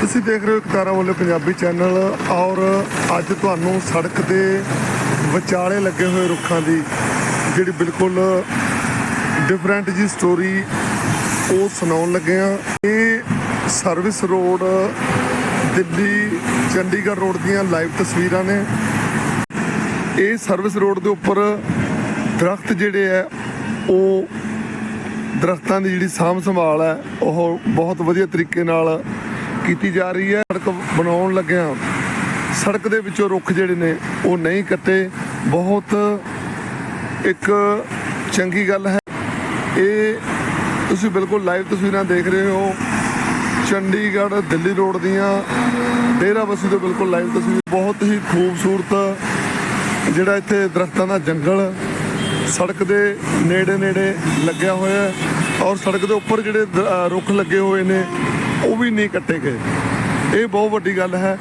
ਤੁਸੀਂ ਦੇਖ ਰਹੇ ਹੋ ਇਕਤਾਰਾ ਵਾਲੇ ਪੰਜਾਬੀ ਚੈਨਲ ਔਰ ਅੱਜ ਤੁਹਾਨੂੰ ਸੜਕ ਦੇ ਵਿਚਾਲੇ ਲੱਗੇ ਹੋਏ ਰੁੱਖਾਂ ਦੀ ਜਿਹੜੀ ਬਿਲਕੁਲ ਡਿਫਰੈਂਟ ਜੀ ਸਟੋਰੀ ਉਹ ਸੁਣਾਉਣ ਲੱਗੇ ਆ ਇਹ service road Delhi, Chandigarh road ਦੀਆਂ ਲਾਈਵ ਤਸਵੀਰਾਂ ਨੇ। ਇਹ ਸਰਵਿਸ ਰੋਡ ਦੇ ਉੱਪਰ ਦਰਖਤ ਜਿਹੜੇ ਆ ਉਹ ਦਰਖਤਾਂ ਦੀ ਜਿਹੜੀ ਸਾਂਭ ਸੰਭਾਲ ਹੈ, ਉਹ ਬਹੁਤ ਵਧੀਆ ਤਰੀਕੇ ਨਾਲ ਕੀਤੀ ਜਾ ਰਹੀ ਹੈ। ਸੜਕ ਬਣਾਉਣ ਲੱਗਿਆਂ ਸੜਕ ਦੇ ਵਿੱਚੋਂ ਰੁੱਖ ਜਿਹੜੇ ਨੇ ਉਹ ਨਹੀਂ ਕੱਟੇ। ਬਹੁਤ ਇੱਕ ਚੰਗੀ ਗੱਲ ਹੈ। ਇਹ ਤੁਸੀਂ ਬਿਲਕੁਲ ਲਾਈਵ ਤਸਵੀਰਾਂ ਦੇਖ ਰਹੇ ਹੋ। ਚੰਡੀਗੜ੍ਹ ਦਿੱਲੀ ਰੋਡ ਦੀਆਂ ਡੇਰਾ ਬਸੀ ਤੋਂ ਬਿਲਕੁਲ ਲਾਈਵ ਤਸਵੀਰ। ਬਹੁਤ ਹੀ ਖੂਬਸੂਰਤ ਜਿਹੜਾ ਇੱਥੇ ਦਰਖਤਾਂ ਦਾ ਜੰਗਲ ਸੜਕ ਦੇ ਨੇੜੇ ਨੇੜੇ ਲੱਗਿਆ ਹੋਇਆ ਔਰ ਸੜਕ ਦੇ ਉੱਪਰ ਜਿਹੜੇ ਰੁੱਖ ਲੱਗੇ ਹੋਏ ਨੇ ਉਹ ਵੀ ਨਹੀਂ ਕੱਟੇ ਗਏ। ਇਹ ਬਹੁਤ ਵੱਡੀ ਗੱਲ ਹੈ।